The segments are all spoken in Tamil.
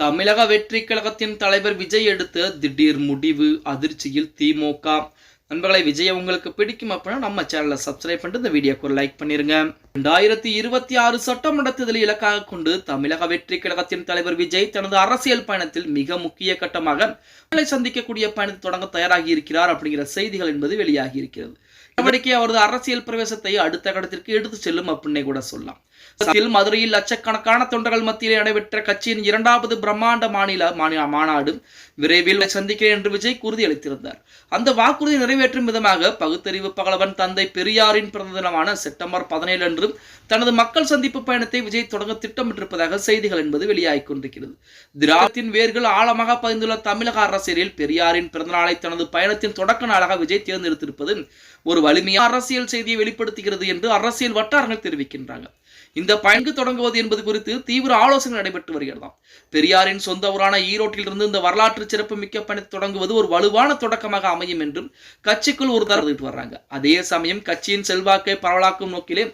தமிழக வெற்றி கழகத்தின் தலைவர் விஜய் எடுத்த திடீர் முடிவு அதிர்ச்சியில் திமுக. நண்பர்களை விஜய் உங்களுக்கு பிடிக்கும் அப்படின்னா நம்ம சேனலை சப்ஸ்கிரைப் பண்ணிட்டு இந்த வீடியோக்கு ஒரு லைக் பண்ணிருங்க. ரெண்டாயிரத்தி இருபத்தி ஆறு சட்டமன்ற தேர்தலை இலக்காக கொண்டு தமிழக வெற்றி கழகத்தின் தலைவர் விஜய் தனது அரசியல் பயணத்தில் மிக முக்கிய கட்டமாக சந்திக்கக்கூடிய பயணத்தை தொடங்க தயாராகி இருக்கிறார் அப்படிங்கிற செய்திகள் என்பது வெளியாகி இருக்கிறது. நடவடிக்கை அவரது அரசியல் பிரவேசத்தை அடுத்த கட்டத்திற்கு எடுத்து செல்லும் அப்படின்னே கூட சொல்லலாம். சமீபத்தில் மதுரையில் லட்சக்கணக்கான தொண்டர்கள் மத்தியில் நடைபெற்ற கட்சியின் இரண்டாவது பிரம்மாண்ட மாநில மாநாடு விரைவில் சந்திக்கிறேன் என்று விஜய் உறுதியளித்திருந்தார். அந்த வாக்குறுதி நிறைவேற்றும் விதமாக பகுத்தறிவு பகலவன் தந்தை பெரியாரின் பிறந்த தினமான செப்டம்பர் பதினேழு அன்று தனது மக்கள் சந்திப்பு பயணத்தை விஜய் தொடங்க திட்டமிட்டிருப்பதாக செய்திகள் என்பது வெளியாகிக் கொண்டிருக்கிறது. திராவிடத்தின் வேர்கள் ஆழமாக பதிந்துள்ள தமிழக அரசியலில் பெரியாரின் பிறந்தநாளை தனது பயணத்தின் தொடக்க நாளாக விஜய் தேர்ந்தெடுத்திருப்பது ஒரு வலிமையான அரசியல் செய்தியை வெளிப்படுத்துகிறது என்று அரசியல் வட்டாரங்கள் தெரிவிக்கின்றன இந்த பயன்கு தொடங்குவது என்பது குறித்து தீவிர ஆலோசனை நடைபெற்று வருகிறதாம். பெரியாரின் சொந்த ஊரான ஈரோட்டிலிருந்து இந்த வரலாற்று சிறப்பு மிக்க பணி தொடங்குவது ஒரு வலுவான தொடக்கமாக அமையும் என்றும் கட்சிக்குள் ஒரு தரத்து வர்றாங்க. அதே சமயம் கட்சியின் செல்வாக்கை பரவலாக்கும் நோக்கிலே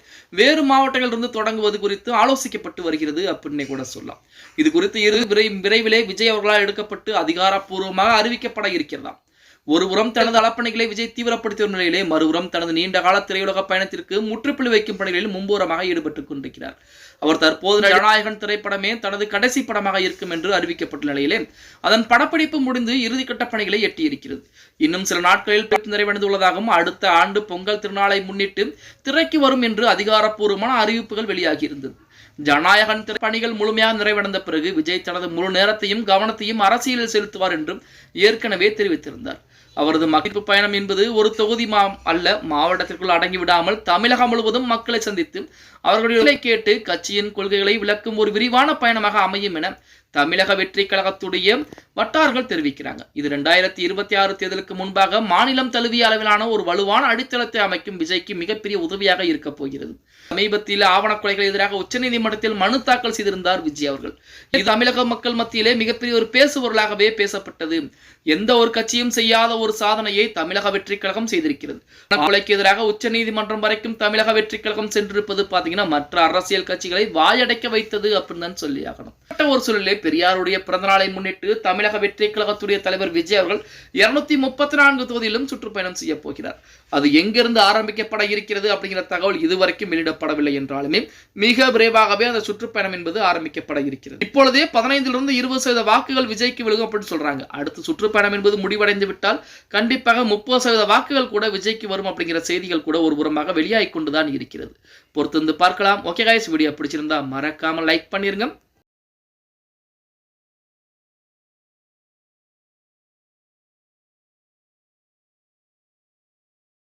வேறு மாவட்டங்களிலிருந்து தொடங்குவது குறித்து ஆலோசிக்கப்பட்டு வருகிறது அப்படின்னே கூட சொல்லலாம். இது குறித்து இரு விரை விரைவிலே விஜய் அவர்களால் எடுக்கப்பட்டு அதிகாரப்பூர்வமாக அறிவிக்கப்பட இருக்கிறதாம். ஒருபுறம் தனது அளப்பணிகளை விஜய் தீவிரப்படுத்திய நிலையிலே மறுபுறம் தனது நீண்ட கால திரையுலக பயணத்திற்கு முற்றுப்புள்ளி வைக்கும் பணிகளில் மும்பூரமாக ஈடுபட்டுக் கொண்டிருக்கிறார். அவர் தற்போது ஜனநாயகன் திரைப்படமே தனது கடைசி படமாக இருக்கும் என்று அறிவிக்கப்பட்ட நிலையிலே அதன் படப்பிடிப்பு முடிந்து இறுதிக்கட்ட பணிகளை எட்டியிருக்கிறது. இன்னும் சில நாட்களில் படம் நிறைவடைந்துள்ளதாகவும் அடுத்த ஆண்டு பொங்கல் திருநாளை முன்னிட்டு திரைக்கு வரும் என்று அதிகாரப்பூர்வமான அறிவிப்புகள் வெளியாகியிருந்தது. ஜனநாயகன் திரைப்பணிகள் முழுமையாக நிறைவடைந்த பிறகு விஜய் தனது முழு நேரத்தையும் கவனத்தையும் அரசியலில் செலுத்துவார் என்றும் ஏற்கனவே தெரிவித்திருந்தார். அவரது மகிழ்ப்பு பயணம் என்பது ஒரு தொகுதி மா அல்ல மாவட்டத்திற்குள் அடங்கி விடாமல் தமிழகம் முழுவதும் மக்களை சந்தித்து அவர்களுடைய கேட்டு கட்சியின் கொள்கைகளை விளக்கும் ஒரு விரிவான பயணமாக அமையும் என தமிழக வெற்றி கழகத்துடைய வட்டார்கள் தெரிவிக்கிறாங்க. இது ரெண்டாயிரத்தி இருபத்தி ஆறு தேர்தலுக்கு முன்பாக மாநிலம் தழுவிய அளவிலான ஒரு வலுவான அடித்தளத்தை அமைக்கும் விஜய்க்கு மிகப்பெரிய உதவியாக இருக்க போகிறது. சமீபத்தில் ஆவணக்கொலைகள் எதிராக உச்சநீதிமன்றத்தில் மனு தாக்கல் செய்திருந்தார் விஜய் அவர்கள். இது தமிழக மக்கள் மத்தியிலே மிகப்பெரிய ஒரு பேசுபொருளாகவே பேசப்பட்டது. எந்த ஒரு கட்சியும் செய்யாத ஒரு சாதனையை தமிழக வெற்றி கழகம் செய்திருக்கிறது. கொலைக்கு எதிராக உச்சநீதிமன்றம் வரைக்கும் தமிழக வெற்றி கழகம் சென்றிருப்பது பாத்தீங்கன்னா மற்ற அரசியல் கட்சிகளை வாயடைக்க வைத்தது அப்படின்னு தான் சொல்லி ஆகணும் ஒரு சூழலில் பெரியாருடைய பிறந்தநாளை முன்னிட்டு தமிழக வெற்றி கழகத்துடைய தலைவர் விஜய் அவர்கள் இருநூத்தி முப்பத்தி நான்கு தொகுதியிலும் சுற்றுப்பயணம் செய்ய போகிறார். அது எங்கிருந்து ஆரம்பிக்கப்பட இருக்கிறது அப்படிங்கிற தகவல் இதுவரைக்கும் வெளியிடப்படவில்லை என்றாலுமே மிக விரைவாகவே அந்த சுற்றுப்பயணம் என்பது ஆரம்பிக்கப்பட இருக்கிறது. இப்பொழுதே பதினைந்திலிருந்து இருபது சதவீத வாக்குகள் விஜய்க்கு விழுகும் அப்படின்னு சொல்றாங்க. அடுத்து சுற்றுப்பயணம் என்பது முடிவடைந்து விட்டால் கண்டிப்பாக முப்பது சதவீத வாக்குகள் கூட விஜய்க்கு வரும் அப்படிங்கிற செய்திகள் கூட ஒரு புறமாக வெளியாகி கொண்டுதான் இருக்கிறது. பொறுத்திருந்து பார்க்கலாம். ஓகே காய்ஸ் வீடியோ பிடிச்சிருந்தா மறக்காம லைக் பண்ணிருங்க.